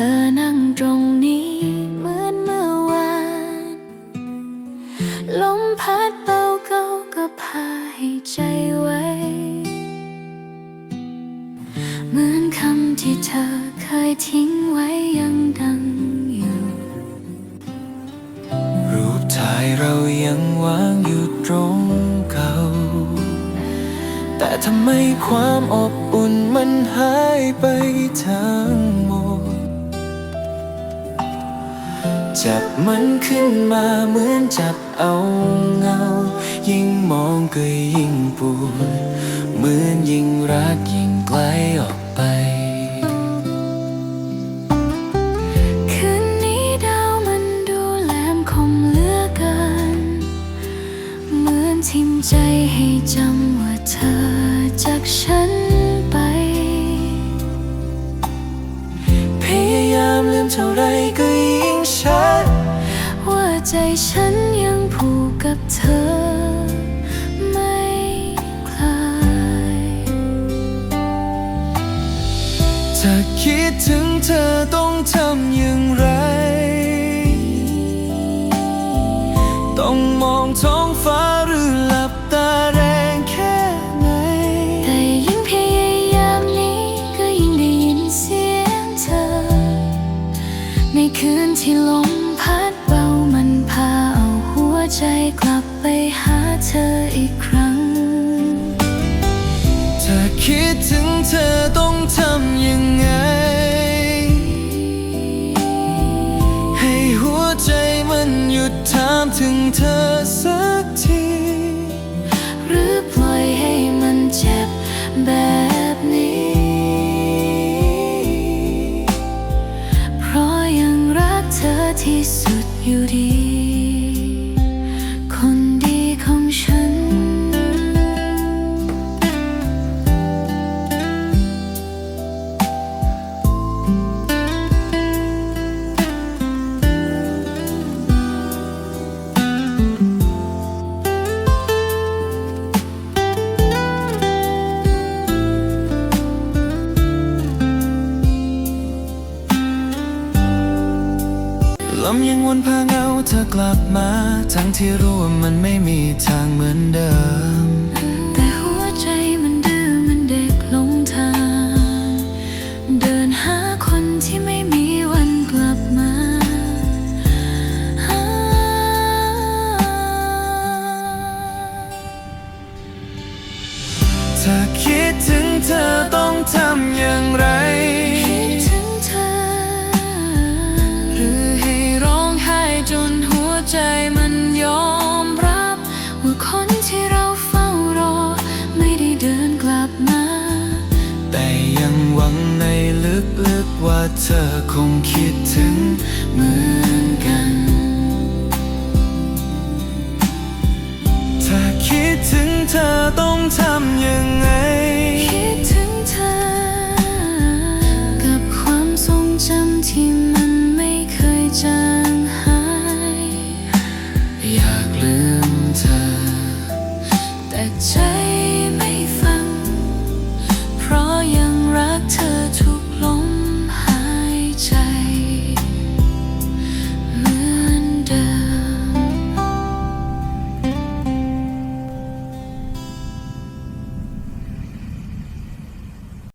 ธอนั่งตรงนี้เหมือนเมื่อวาน ลมพัดเบาเก่าก็พาให้ใจไว้ เหมือนคำที่เธอเคยทิ้งไว้ยังดังอยู่ รูปถ่ายเรายังวางอยู่ตรงเก่า แต่ทำไมความอบอุ่นมันหายไปทั้งหมด จับมันขึ้นมาเหมือนจับเอาเงา ยิ่งมองก็ยิ่งปวดเหมือนยิ่งรักยิ่งไกลออกไปคืนนี้ดาวมันดูแหลมคมเหลือเกินเหมือนทิมใจให้จำว่าเธอจากฉันไป พยายามลืมเท่าไรก็ยิ่งชัดว่า ใจฉันยังผูกกับเธอ ไม่คลายถ้าคิดถึงเธอต้องทำอย่างไร ต้องมองท้องฟ้า ลับไปหาเธออีกครั้ง ถ้าคิดถึงเธอต้องทำยังไง ให้หัวใจมันหยุดถามถึงเธอสักที หรือปล่อยให้มันเจ็บแบบนี้ เพราะยังรักเธอที่สุดอยู่ดี ยังวนพาเงาเธอกลับมา ทั้งที่รู้ว่ามันไม่มีทางเหมือนเดิม แต่หัวใจมันดื้อมันเด็กหลงทาง เดินหาคนที่ไม่มีวันกลับมาถ้าคิดถึงเธอต้องทำอย่างไร ว่าเธอคงคิดถึงเหมือนกัน ถ้าคิดถึงเธอต้อง